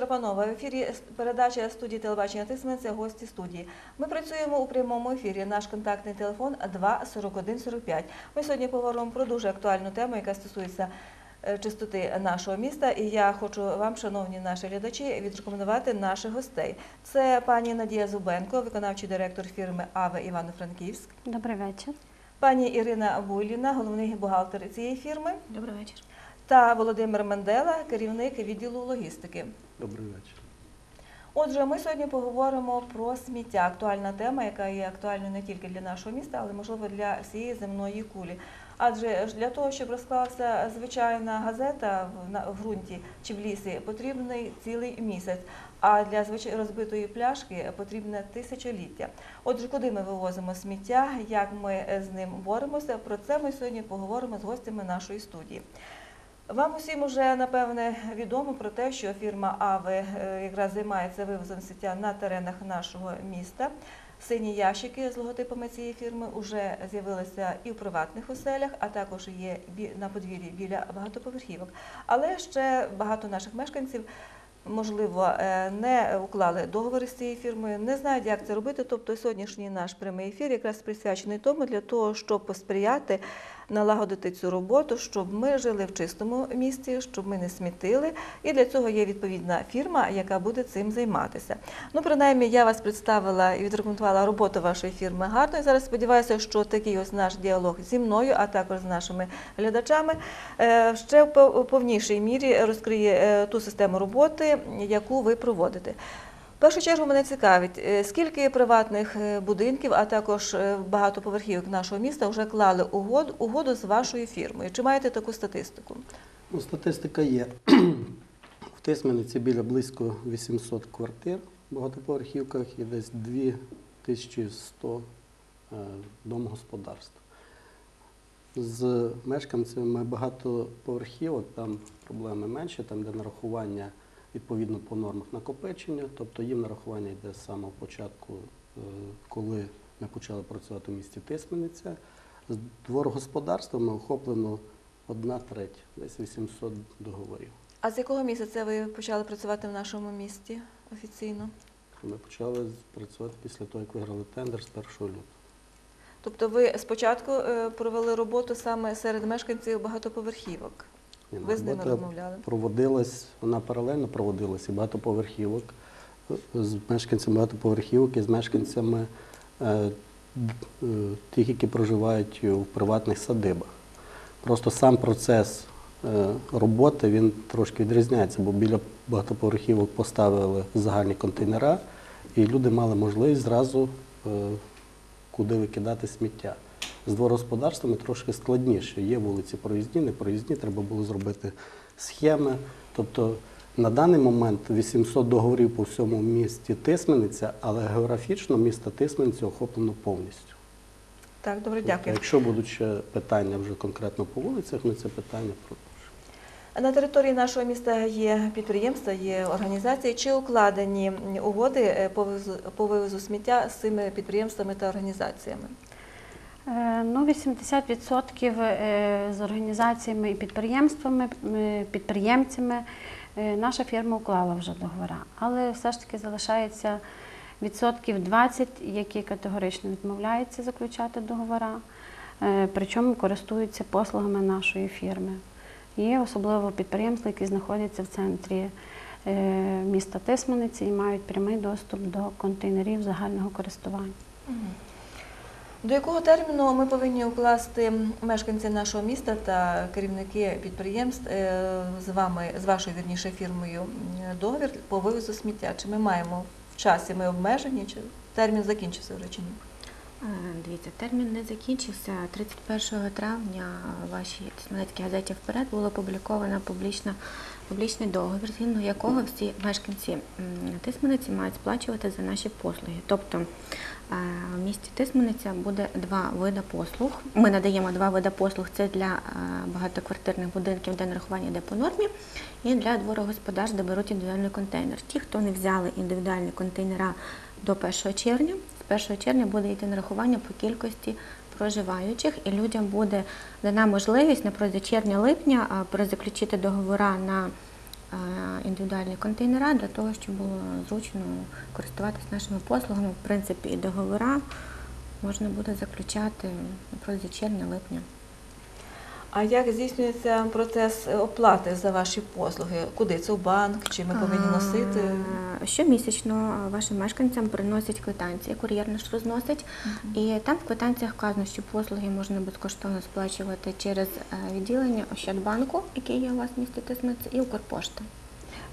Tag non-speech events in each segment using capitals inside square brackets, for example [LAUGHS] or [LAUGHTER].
вечора, панове. В ефірі передача студії телебачення Тисменця, гості студії. Ми працюємо у прямому ефірі. Наш контактний телефон 2 41 45. Ми сьогодні поговоримо про дуже актуальну тему, яка стосується е, чистоти нашого міста. І я хочу вам, шановні наші глядачі, відрекомендувати наших гостей. Це пані Надія Зубенко, виконавчий директор фірми АВЕ Івано-Франківськ, Добрий вечір. пані Ірина Буйліна, головний бухгалтер цієї фірми, Добрий вечір. та Володимир Мендела, керівник відділу логістики. Добрий вечір. Отже, ми сьогодні поговоримо про сміття. Актуальна тема, яка є актуальною не тільки для нашого міста, але можливо для всієї земної кулі. Адже для того, щоб розклалася звичайна газета в ґрунті чи в лісі, потрібний цілий місяць. А для розбитої пляшки потрібне тисячоліття. Отже, куди ми вивозимо сміття, як ми з ним боремося? Про це ми сьогодні поговоримо з гостями нашої студії. Вам усім уже напевне відомо про те, що фірма АВЕ е, якраз займається вивозом сміття на теренах нашого міста. Сині ящики з логотипами цієї фірми вже з'явилися і в приватних оселях, а також є на подвір'ї біля багатоповерхівок. Але ще багато наших мешканців. Можливо, е, не уклали договори з цією фірмою, не знають, як це робити. Тобто сьогоднішній наш прямий ефір якраз присвячений тому для того, щоб посприяти налагодити цю роботу, щоб ми жили в чистому місті, щоб ми не смітили. І для цього є відповідна фірма, яка буде цим займатися. Ну, принаймні, я вас представила і відрекомендувала роботу вашої фірми гарно. І зараз сподіваюся, що такий ось наш діалог зі мною, а також з нашими глядачами, е, ще в пов- повнішій мірі розкриє е, ту систему роботи, яку ви проводите. В першу чергу мене цікавить, е, скільки приватних е, будинків, а також е, багатоповерхівок нашого міста вже клали угоду, угоду з вашою фірмою. Чи маєте таку статистику? Ну, статистика є. [CLEARS THROAT] В Тисмениці біля близько 800 квартир в багатоповерхівках і десь 2100 е, домогосподарств. З мешканцями багатоповерхівок там проблеми менші, там де нарахування відповідно по нормах накопичення, тобто їм нарахування йде з самого початку, е, коли ми почали працювати в місті Тисмениця. З дворогосподарствами охоплено одна треть, десь 800 договорів. А з якого місяця ви почали працювати в нашому місті офіційно? Ми почали працювати після того, як виграли тендер з 1 лютого. Тобто ви спочатку е, провели роботу саме серед мешканців багатоповерхівок. Ні, Ви з ними робота розмовляли? Проводилась, вона паралельно проводилась і багатоповерхівок з мешканцями багатоповерхівок і з мешканцями е, е, тих, які проживають у приватних садибах. Просто сам процес е, роботи він трошки відрізняється, бо біля багатоповерхівок поставили загальні контейнера, і люди мали можливість зразу е, куди викидати сміття. З дворогосподарствами трошки складніше. Є вулиці проїзні, не проїзні, треба було зробити схеми. Тобто на даний момент 800 договорів по всьому місті Тисмениця, але географічно місто Тисмениця охоплено повністю. Так, добре, Тобто, дякую. Якщо будуть ще питання вже конкретно по вулицях, ми це питання продовжимо. На території нашого міста є підприємства, є організації. Чи укладені угоди по вивозу сміття з цими підприємствами та організаціями? Е, Ну, 80% е, з організаціями і підприємствами, е, підприємцями наша фірма уклала вже договори. Але все ж таки залишається відсотків 20, які категорично відмовляються заключати договори, причому користуються послугами нашої фірми. Є особливо підприємства, які знаходяться в центрі міста Тисмениці і мають прямий доступ до контейнерів загального користування. До якого терміну ми повинні укласти мешканці нашого міста та керівники підприємств е, з вами, з вашою вірніше фірмою договір по вивозу сміття? Чи ми маємо в часі ми обмежені, чи термін закінчився вже чи ні? Е, Дивіться, термін не закінчився. 31 травня в вашій Тисменецькій газеті вперед було опубліковано публічно, публічний договір, згідно якого всі мешканці Тисмениці мають сплачувати за наші послуги. Тобто е, в місті Тисмениця буде два види послуг. Ми надаємо два види послуг. Це для е, багатоквартирних будинків, де нарахування йде по нормі, і для дворогосподарств, де беруть індивідуальний контейнер. Ті, хто не взяли індивідуальні контейнера до 1 червня, з 1 червня буде йти нарахування по кількості проживаючих, і людям буде дана можливість на червня-липня перезаключити договори на е, індивідуальні контейнера для того, щоб було зручно користуватися нашими послугами. В принципі, і договора можна буде заключати протягом червня-липня. А як здійснюється процес оплати за ваші послуги? Куди це в банк? Чи ми повинні носити? А, Щомісячно вашим мешканцям приносять квитанції, кур'єр наш розносить, і там в квитанціях вказано, що послуги можна безкоштовно сплачувати через е, відділення Ощадбанку, яке є у вас в місті Тисмиці, і Укрпошта.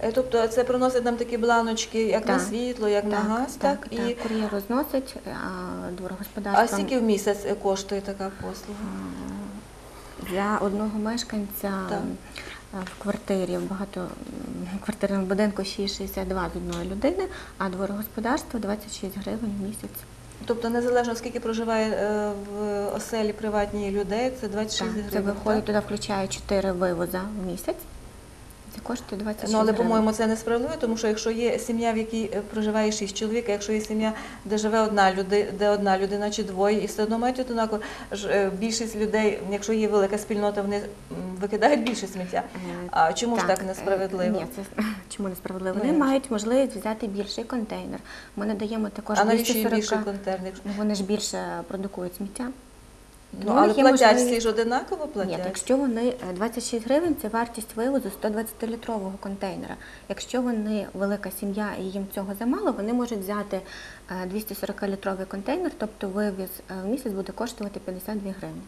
Е, Тобто це приносять нам такі бланочки, як на світло, як на газ, так? так, І кур'єр розносить, а а скільки в місяць коштує така послуга? Для одного мешканця Так. е, в квартирі в багатоквартирному будинку 6,62 з одної людини, а дворогосподарство 26 гривень в місяць. Тобто незалежно скільки проживає е, в оселі приватній людей, це 26 Так, гривень. це виходить, туди включає 4 вивоза в місяць. Коштує 26 Ну, але, гривень. по-моєму, це несправедливо, тому що якщо є сім'я, в якій е, проживає шість чоловік, а якщо є сім'я, де живе одна людина, де одна людина чи двоє, і все одно мають однаково, е, більшість людей, якщо є велика спільнота, вони викидають більше сміття. Е, А чому ж так несправедливо? Ні, це [LAUGHS] чому несправедливо? Вони мають можливість взяти більший контейнер. Ми надаємо також а навіщо їм 240... більше контейнер? Ну, Вони ж більше продукують сміття. Ну, але платять можливість- всі ж одинаково платять? Ні, якщо вони е, 26 гривень це вартість вивозу 120-літрового контейнера. Якщо вони велика сім'я і їм цього замало, вони можуть взяти е, 240-літровий контейнер, тобто вивіз е, в місяць буде коштувати 52 гривні.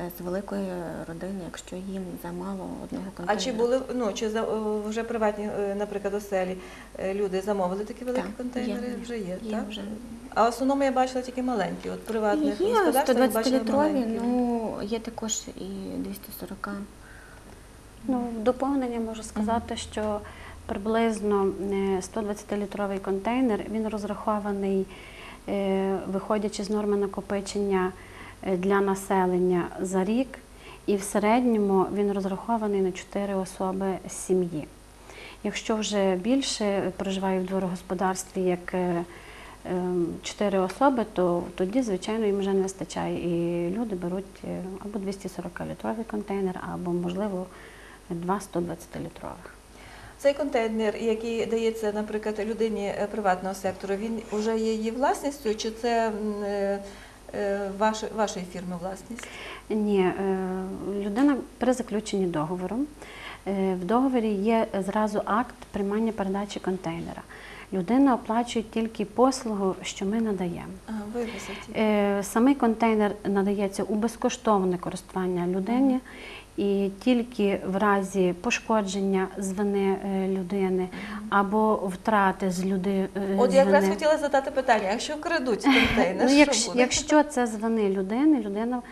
Е, З великої родини, якщо їм замало одного А чи були ну чи за вже приватні, е, наприклад, оселі е, люди замовили такі великі Так, контейнери? є, вже є, є так? вже. А в основному я бачила тільки маленькі, от приватних Є господарств я бачила 120-літрові, маленькі. ну є також і 240. Ну, в доповнення можу сказати, що приблизно е, 120-літровий контейнер він розрахований, виходячи з норми накопичення для населення за рік, і в середньому він розрахований на 4 особи з сім'ї. Якщо вже більше проживає в дворогосподарстві як е, ем, особи, то тоді, звичайно, їм вже не вистачає. І люди беруть е, або 240-літровий контейнер, або, можливо, два 120-літрових. Цей контейнер, який дається, наприклад, людині е, приватного сектору, він вже є її власністю, чи це е, е, ваш- вашої фірми власність? Ні, е, людина при заключенні договору. е, В договорі є зразу акт приймання передачі контейнера. Людина оплачує тільки послугу, що ми надаємо. Ага, Самий контейнер надається у безкоштовне користування людині, і тільки в разі пошкодження з вини е, людини або втрати з люди е, От з якраз вини. хотіла задати питання, якщо крадуть [LAUGHS] контейнер, Ну, що якщо, буде? якщо це з вини людини, людина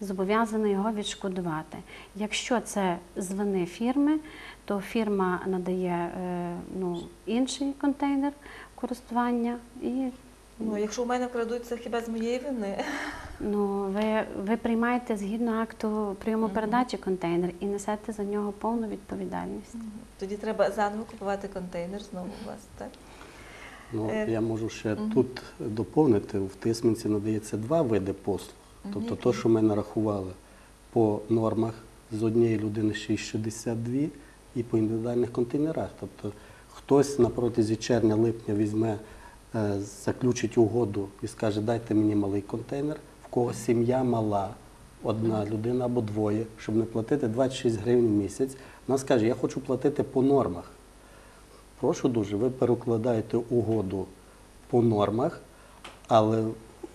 зобов'язана його відшкодувати. Якщо це з вини фірми, то фірма надає е, ну, інший контейнер користування і Ну, якщо у мене вкрадуть, це хіба з моєї вини? Ну, ви, ви приймаєте згідно акту прийому передачі контейнер і несете за нього повну відповідальність. Тоді треба заново купувати контейнер знову у вас, так? Ну, Е, я можу ще тут доповнити. В Тисменці надається два види послуг. Тобто, які? то, що ми нарахували по нормах з однієї людини 6,62 і по індивідуальних контейнерах. Тобто хтось на протязі червня-липня візьме, е, заключить угоду і скаже, дайте мені малий контейнер, кого сім'я мала, одна людина або двоє, щоб не платити 26 гривень в місяць. Вона скаже, я хочу платити по нормах. Прошу дуже, ви перекладаєте угоду по нормах, але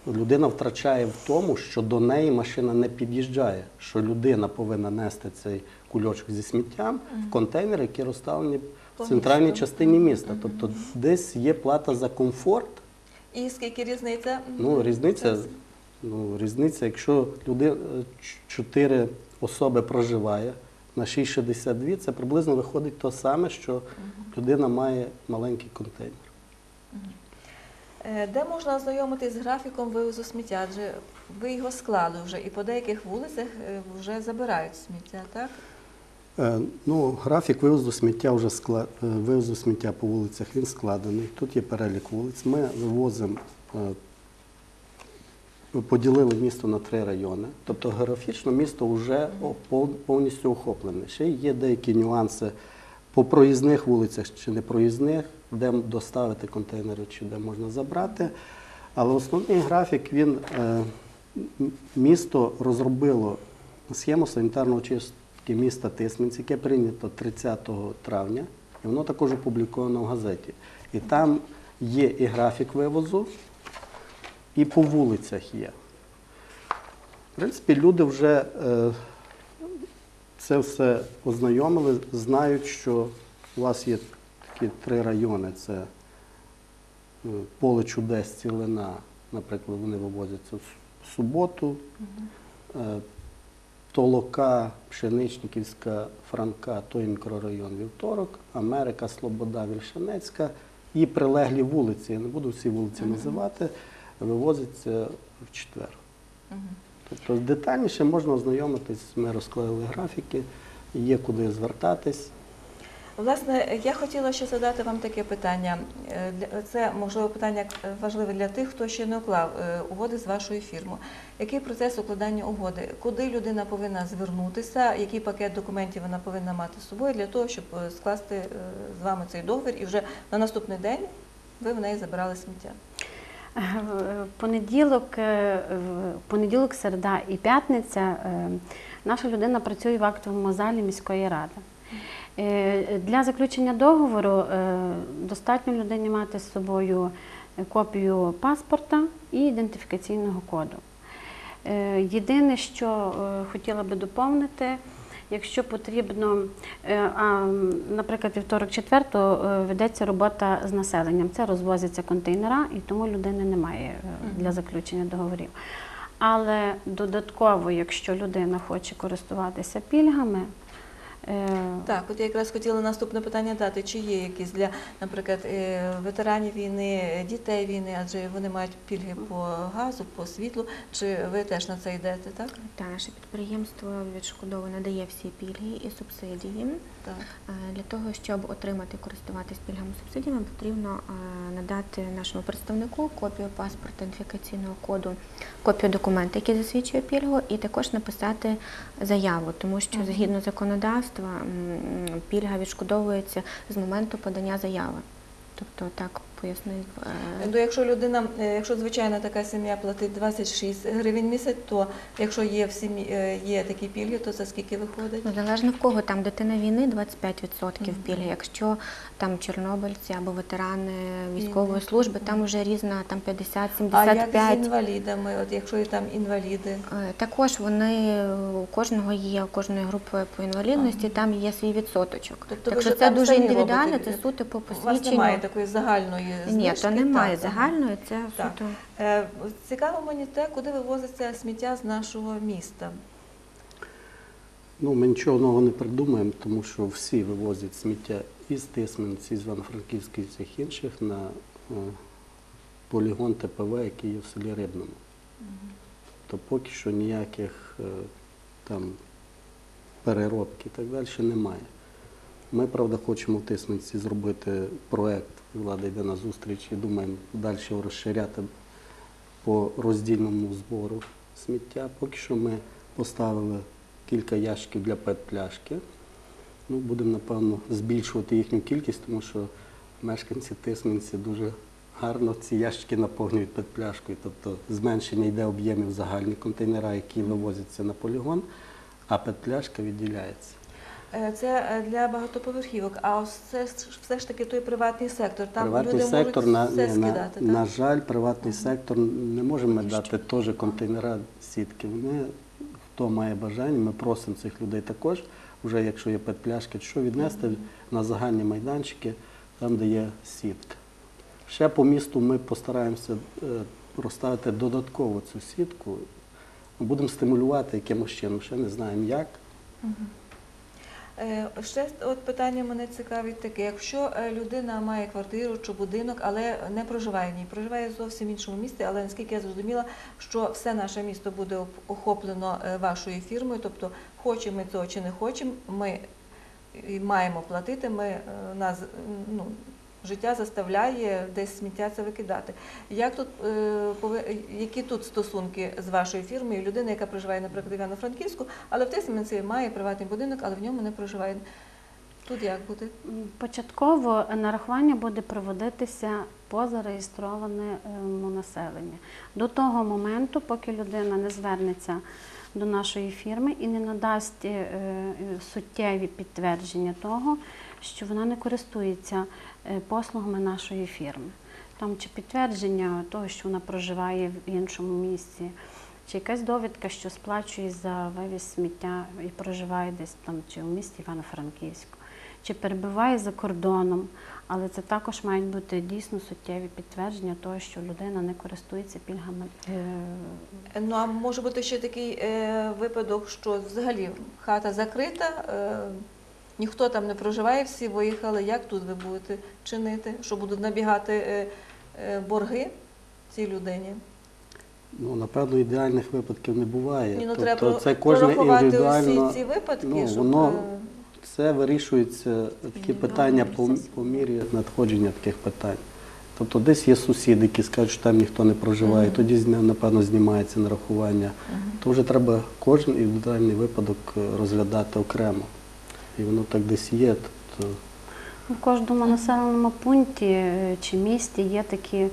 людина втрачає в тому, що до неї машина не під'їжджає, що людина повинна нести цей кульочок зі сміттям в контейнери, які розставлені в центральній частині міста. Тобто десь є плата за комфорт. І скільки різниця? Ну, різниця, ну, різниця, якщо люди, чотири особи проживає на 6,62, це приблизно виходить те саме, що людина має маленький контейнер. Е, Де можна ознайомитись з графіком вивозу сміття? Адже ви його склали вже, і по деяких вулицях е, вже забирають сміття, так? Е, Ну, графік вивозу сміття вже скла... е, вивозу сміття по вулицях він складений. Тут є перелік вулиць. Ми вивозимо, е, поділили місто на три райони. Тобто географічно місто вже повністю охоплене. Ще є деякі нюанси по проїзних вулицях чи не проїзних, де доставити контейнери чи де можна забрати. Але основний графік він е, місто розробило схему санітарного чистки міста Тисменці, яке прийнято 30 травня, і воно також опубліковано в газеті. І там є і графік вивозу, і по вулицях є. В принципі, люди вже е, це все ознайомили, знають, що у вас є такі три райони: це е, поле чудес, цілина, наприклад, вони вивозяться в суботу, е, Толока, Пшеничниківська, Франка, той мікрорайон вівторок, Америка, Слобода, Вільшанецька і прилеглі вулиці. Я не буду всі вулиці називати, вивозяться в четвер. Тобто детальніше можна ознайомитись, ми розклеїли графіки, є куди звертатись. Власне, я хотіла ще задати вам таке питання. Е, Це можливо питання важливе для тих, хто ще не уклав е, угоди з вашою фірмою. Який процес укладання угоди? Куди людина повинна звернутися? Який пакет документів вона повинна мати з собою для того, щоб е, скласти з вами цей договір і вже на наступний день ви в неї забирали сміття? Понеділок, е, понеділок, середа і п'ятниця е, наша людина працює в актовому залі міської ради. Е, Для заключення договору достатньо людині мати з собою копію паспорта і ідентифікаційного коду. Єдине, що хотіла би доповнити, якщо потрібно, е, наприклад, вівторок четвертого е, ведеться робота з населенням. Це розвозяться контейнера, і тому людини немає е, для заключення договорів. Але додатково, якщо людина хоче користуватися пільгами, Так, от я якраз хотіла наступне питання дати. Чи є якісь для, наприклад, е, ветеранів війни, дітей війни, адже вони мають пільги по газу, по світлу. Чи ви теж на це йдете, так? Та наше підприємство відшкодовує, надає всі пільги і субсидії. Так. Е, Для того, щоб отримати користуватись пільгами субсидіями, потрібно е, надати нашому представнику копію паспорта ідентифікаційного коду, копію документа, який засвідчує пільгу, і також написати заяву, тому що згідно законодавства пільга відшкодовується з моменту подання заяви. Тобто так пояснив. е, Ну, якщо людина, е, якщо звичайна така сім'я платить 26 гривень місяць, то якщо є в сім'ї е, є такі пільги, то за скільки виходить? Ну, залежно в кого там дитина війни 25% Мгм. пільги. Якщо там чорнобильці або ветерани військової служби, там вже різна там 50, А як з інвалідами? От якщо є там інваліди, Також вони у кожного є у кожної групи по інвалідності, там є свій відсоточок. Тобто ви так що вже це дуже індивідуально, це суто по у вас немає такої загальної Ні, знижки? то немає Так, загальної, це Так. суто. Е, Цікаво мені те, куди вивозиться сміття з нашого міста. Ну, ми нічого нового не придумаємо, тому що всі вивозять сміття із Тисменці, з Івано-Франківська і всіх інших на е, полігон ТПВ, який є в селі Рибному. То поки що ніяких е, там переробки і так далі немає. Ми, правда, хочемо в Тисменці зробити проєкт, влада йде на зустріч і думаємо далі розширяти по роздільному збору сміття. Поки що ми поставили кілька ящиків для пет-пляшки. Ну, будемо, напевно, збільшувати їхню кількість, тому що мешканці Тисменці дуже гарно ці ящики наповнюють пет-пляшкою. Тобто зменшення йде об'ємів загальні контейнера, які вивозяться на полігон, а пет-пляшка відділяється. Е, Це е, для багатоповерхівок, а це все ж таки той приватний сектор. Там приватний люди сектор, можуть на, все ні, на, скидати, на жаль, приватний сектор не можемо ми дати теж контейнера сітки. Вони, хто має бажання, ми просимо цих людей також, вже якщо є петпляшки, що віднести на загальні майданчики, там, де є сітка. Ще по місту ми постараємося е, розставити додатково цю сітку. Будемо стимулювати якимось чином, ще не знаємо як. Е, Ще от питання мене цікавить таке. Якщо е, людина має квартиру чи будинок, але не проживає в ній, проживає в зовсім іншому місті, але наскільки я зрозуміла, що все наше місто буде охоплено е, вашою фірмою, тобто хочемо ми цього чи не хочемо, ми маємо платити, ми е, нас ну, життя заставляє десь сміття це викидати. Як тут е, які тут стосунки з вашою фірмою? Людина, яка проживає, наприклад, в Івано-Франківську, але в Тисменці має приватний будинок, але в ньому не проживає. Тут як буде? Початково нарахування буде проводитися по зареєстрованому населенню. До того моменту, поки людина не звернеться до нашої фірми і не надасть е, е, суттєві підтвердження того, що вона не користується е, послугами нашої фірми. Там чи підтвердження того, що вона проживає в іншому місці, чи якась довідка, що сплачує за вивіз сміття і проживає десь там чи у місті Івано-Франківську, чи перебуває за кордоном, але це також мають бути дійсно суттєві підтвердження того, що людина не користується пільгами. е, Ну а може бути ще такий е, випадок, що взагалі хата закрита, е, ніхто там не проживає, всі виїхали. Як тут ви будете чинити? Що будуть набігати е, е, борги цій людині? Ну, напевно, ідеальних випадків не буває. Ні, ну тобто треба це кожне індивідуально. усі ці випадки, ну, щоб воно- е, Це вирішується такі питання по, по мірі надходження таких питань. Тобто десь є сусіди, які скажуть, що там ніхто не проживає, Мгм. тоді зня- напевно знімається нарахування. мгм. То вже треба кожен індивідуальний випадок розглядати окремо. І воно так десь є. Тобто, У кожному населеному пункті е, чи місті є такі е,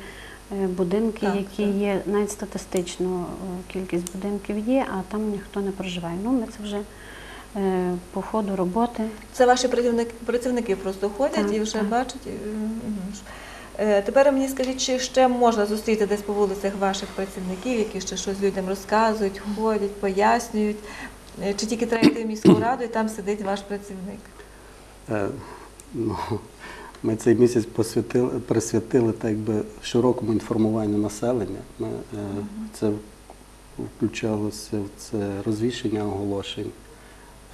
будинки, Так, які так. є навіть статистично е, кількість будинків є, а там ніхто не проживає. Ну, ми це вже по ходу роботи. Це ваші працівники, працівники просто ходять Так, і вже так. бачать. Е, Тепер мені скажіть, чи ще можна зустріти десь по вулицях ваших працівників, які ще щось людям розказують, ходять, пояснюють, чи тільки треба йти в міську [COUGHS] раду і там сидить ваш працівник? Е, Ну, ми цей місяць посвятили, присвятили так широкому інформуванню населення. Ми, е, Це включалося в це розвішення оголошень,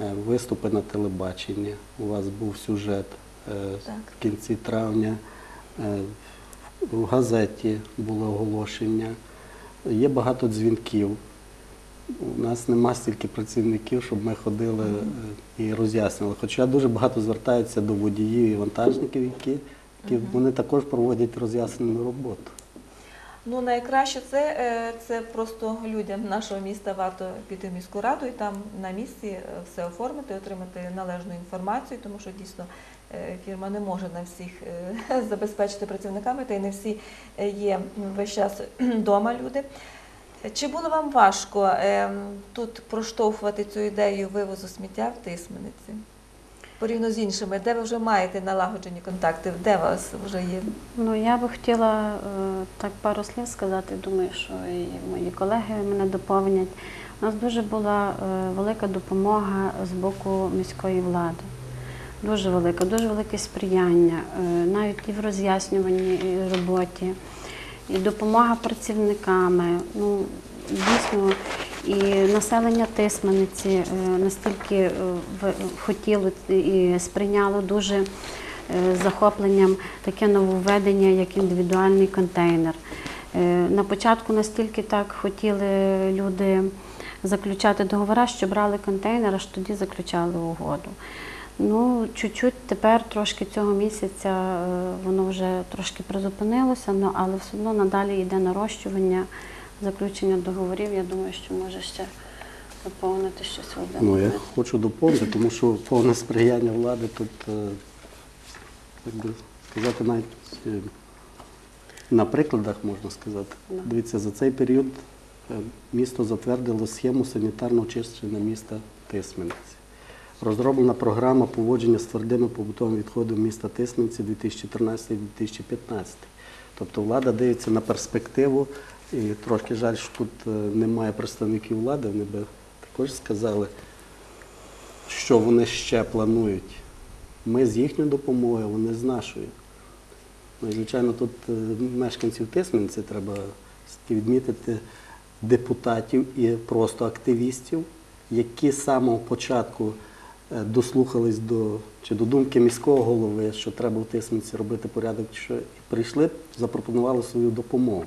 е, виступи на телебаченні. У вас був сюжет е, в кінці травня. Е, В газеті було оголошення. Є багато дзвінків. У нас нема стільки працівників, щоб ми ходили е, і роз'яснювали. Хоча дуже багато звертаються до водіїв і вантажників, які, які вони також проводять роз'яснену роботу. Ну, найкраще це, е, це просто людям нашого міста варто піти в міську раду і там на місці е, все оформити, отримати належну інформацію, тому що дійсно фірма не може на всіх [LAUGHS] забезпечити працівниками, та й не всі є весь час [CLEARS THROAT] вдома люди. Чи було вам важко е, тут проштовхувати цю ідею вивозу сміття в Тисмениці? Порівняно з іншими, де ви вже маєте налагоджені контакти, де вас вже є? Ну, я би хотіла е, так пару слів сказати. Думаю, що і мої колеги мене доповнять. У нас дуже була е, велика допомога з боку міської влади. Дуже велика, дуже велике сприяння, е, навіть і в роз'яснюванні роботі, і допомога працівниками. Ну, дійсно, і населення Тисманиці е, настільки е, хотіло і сприйняло дуже е, захопленням таке нововведення, як індивідуальний контейнер. На початку настільки так хотіли люди заключати договори, що брали контейнер, аж тоді заключали угоду. Ну, чуть-чуть тепер трошки цього місяця е, воно вже трошки призупинилося, але все одно надалі йде нарощування, заключення договорів. Я думаю, що може ще доповнити щось Володимир. Ну, я хочу доповнити, тому що повне сприяння влади тут, е, як би сказати, навіть е, на прикладах можна сказати. Да. Дивіться, за цей період місто затвердило схему санітарного очищення міста Тисмениці. Розроблена програма поводження з твердими побутовими відходами міста Тисмениці 2014-2015. Тобто влада дивиться на перспективу, і трошки жаль, що тут е, немає представників влади, вони би також сказали, що вони ще планують. Ми з їхньою допомогою, вони з нашою. Ну і, звичайно, тут е, мешканців Тисмениці треба відмітити депутатів і просто активістів, які з самого початку дослухались до, чи до думки міського голови, що треба в Тисмениці робити порядок, що і прийшли, запропонували свою допомогу.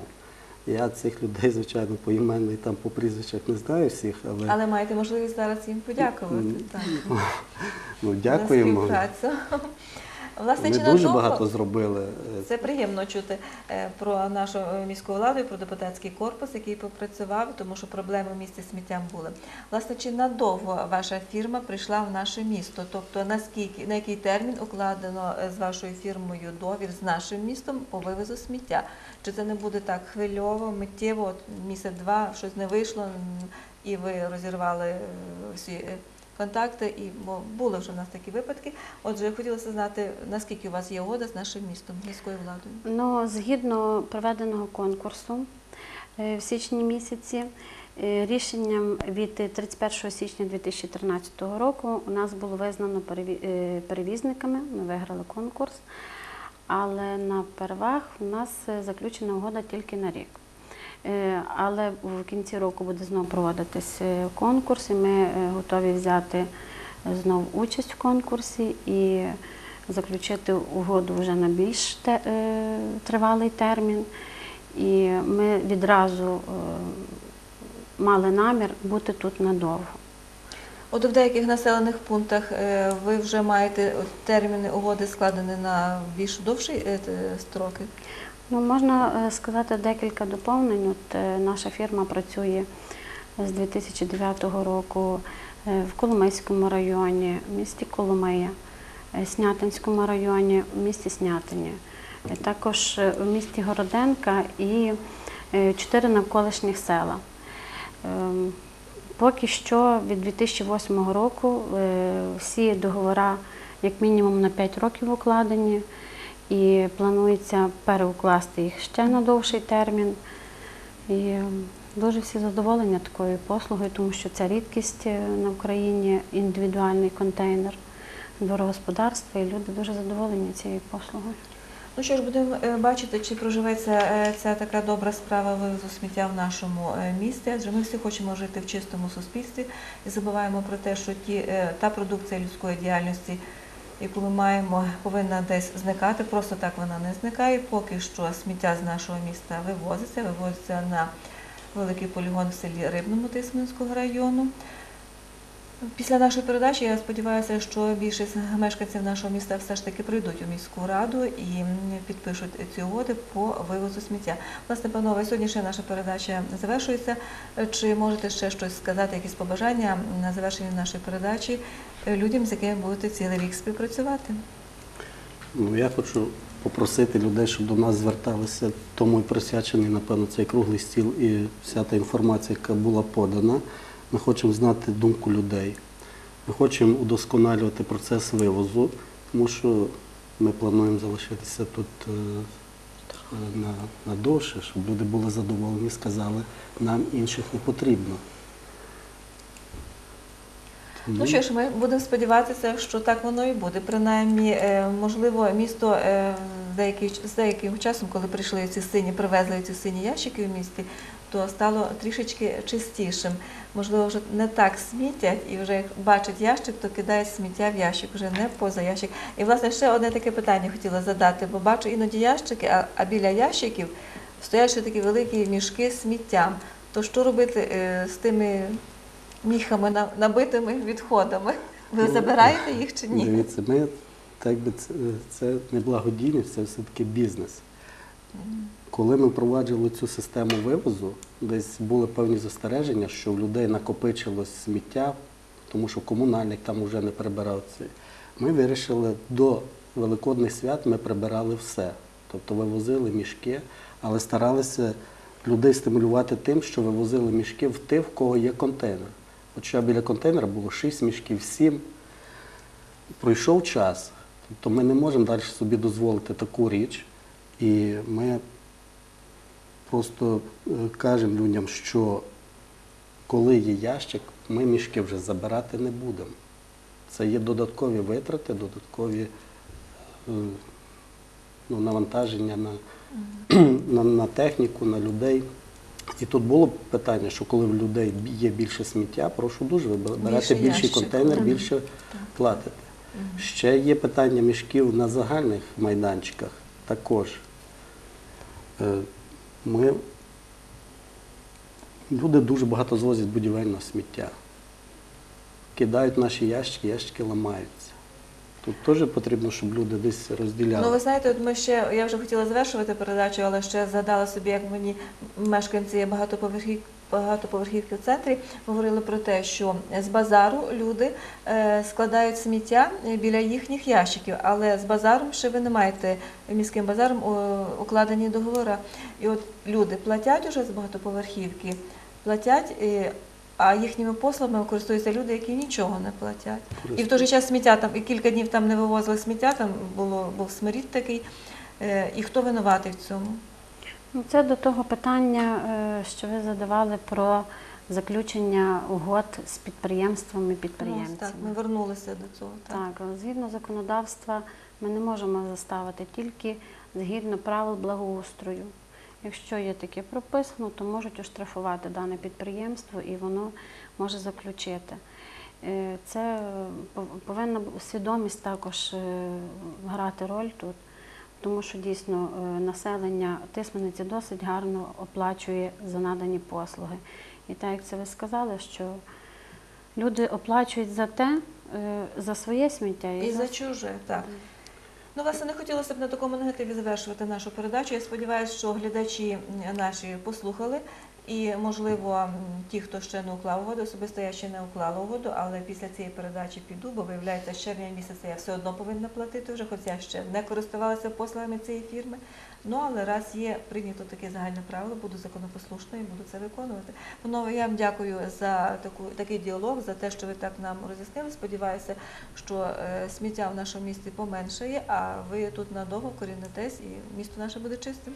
Я цих людей, звичайно, поіменно і там по прізвищах не знаю всіх, але, Але маєте можливість зараз їм подякувати. Так. ну, за дякуємо. співпрацю. Власне, Ми чи дуже надовго? багато зробили. е, Це приємно чути е, про нашу е, міську владу і про депутатський корпус, який попрацював, тому що проблеми в місті сміттям були. Власне, чи надовго ваша фірма прийшла в наше місто? Тобто наскільки на який термін укладено з вашою фірмою довір з нашим містом по вивозу сміття? Чи це не буде так хвильово, миттєво, от місяць-два щось не вийшло, і ви розірвали всі контакти, і бо були вже в нас такі випадки. Отже, хотілося знати, наскільки у вас є угода з нашим містом, міською владою. Ну, згідно проведеного конкурсу е, в січні місяці, е, рішенням від 31 січня 2013 року у нас було визнано е, перевізниками. Ми виграли конкурс, але на первах у нас заключена угода тільки на рік. Е, Але в кінці року буде знову проводитись е, конкурс, і ми е, готові взяти знову участь в конкурсі і заключити угоду вже на більш тривалий термін. І ми відразу мали намір бути тут надовго. От в деяких населених пунктах ви вже маєте терміни угоди складені на більш довші строки. Ну, можна е, сказати декілька доповнень. От, е, наша фірма працює з 2009 року е, в Коломийському районі, в місті Коломия, Снятинському районі, в місті Снятині, також в місті Городенка і чотири навколишніх села. Ем, Поки що від 2008 року всі договори як мінімум на 5 років укладені і планується переукласти їх ще на довший термін. І дуже всі задоволені такою послугою, тому що це рідкість е, на Україні, індивідуальний контейнер дворогосподарства, і люди дуже задоволені цією послугою. Ну що ж, будемо е, бачити, чи проживеться е, ця така добра справа вивозу сміття в нашому місті, адже ми всі хочемо жити в чистому суспільстві і забуваємо про те, що ті, та продукція людської діяльності, яку ми маємо, повинна десь зникати. Просто так вона не зникає. Поки що сміття з нашого міста вивозиться, вивозиться на великий полігон в селі Рибному Тисменського району. Після нашої передачі я сподіваюся, що більшість мешканців нашого міста все ж таки прийдуть у міську раду і підпишуть ці угоди по вивозу сміття. Власне, панове, сьогоднішня наша передача завершується. Чи можете ще щось сказати, якісь побажання на завершення нашої передачі людям, з якими будете цілий рік співпрацювати? Ну, я хочу попросити людей, щоб до нас зверталися, тому і присвячений, напевно, цей круглий стіл і вся та інформація, яка була подана. Ми хочемо знати думку людей. Ми хочемо удосконалювати процес вивозу, тому що ми плануємо залишитися тут е, на, на довше, щоб люди були задоволені, сказали, нам інших не потрібно. Ну що ж, ми будемо сподіватися, що так воно і буде. Принаймні, е, можливо, місто е, деякий, з деяким часом, коли прийшли ці сині, привезли ці сині ящики в місті, то стало трішечки чистішим. Можливо, вже не так смітять і вже як бачать ящик, то кидають сміття в ящик, вже не поза ящик. І, власне, ще одне таке питання хотіла задати, бо бачу іноді ящики, а, а біля ящиків стоять ще такі великі мішки з сміттям. То що робити е, з тими міхами на- набитими відходами? Ви Ну, забираєте їх чи ні? Дивіться, ми так би це, це не благодійність, це все-таки бізнес. Коли ми впроваджували цю систему вивозу, десь були певні застереження, що в людей накопичилось сміття, тому що комунальник там вже не прибирав це. Ми вирішили до Великодних свят ми прибирали все. Тобто вивозили мішки, але старалися людей стимулювати тим, що вивозили мішки в тих, в кого є контейнер. Що біля контейнера було 6 мішків, 7. Пройшов час, тобто ми не можемо далі собі дозволити таку річ. І ми просто е, кажемо людям, що коли є ящик, ми мішки вже забирати не будемо. Це є додаткові витрати, додаткові е, ну, навантаження на, [CLEARS THROAT] на, на техніку, на людей. І тут було питання, що коли в людей є більше сміття, прошу дуже, ви берете Більше більший ящик, контейнер, більше платите. Ще є питання мішків на загальних майданчиках також. Е, Ми, люди дуже багато звозять будівельного сміття. Кидають наші ящики, ящики ламаються. Тут теж потрібно, щоб люди десь розділяли. Ну, ви знаєте, от ми ще я вже хотіла завершувати передачу, але ще згадала собі, як мені мешканці багатоповерхів. Багатоповерхівки в центрі говорили про те, що з базару люди е, складають сміття біля їхніх ящиків, але з базаром ще ви не маєте міським базаром укладені договори. І от люди платять уже з багатоповерхівки, платять, а їхніми послугами користуються люди, які нічого не платять. І в той же час сміття там і кілька днів там не вивозили сміття, там було був смирід такий. Е, І хто винуватий в цьому? Ну, це до того питання, е, що ви задавали про заключення угод з підприємствами і Ну, підприємцями. так, ми вернулися до цього. Так. Так, але згідно законодавства ми не можемо заставити тільки згідно правил благоустрою. Якщо є таке прописано, то можуть оштрафувати дане підприємство і воно може заключити. Е, Це е, повинна свідомість також е, грати роль тут, тому що дійсно населення Тисмениці досить гарно оплачує за надані послуги. І так як це ви сказали, що люди оплачують за те, за своє сміття І за чуже, так. Ну, власне, не хотілося б на такому негативі завершувати нашу передачу. Я сподіваюся, що глядачі наші послухали. І, можливо, ті, хто ще не уклав угоду, особисто я ще не уклала угоду, але після цієї передачі піду, бо виявляється, з червня місяця я все одно повинна платити вже, хоч я ще не користувалася послугами цієї фірми. Ну, але раз є прийнято таке загальне правило, буду законопослушною і буду це виконувати. Панове, я вам дякую за таку, такий діалог, за те, що ви так нам роз'яснили. Сподіваюся, що е, сміття в нашому місті поменшає, а ви тут надовго корінетесь і місто наше буде чистим.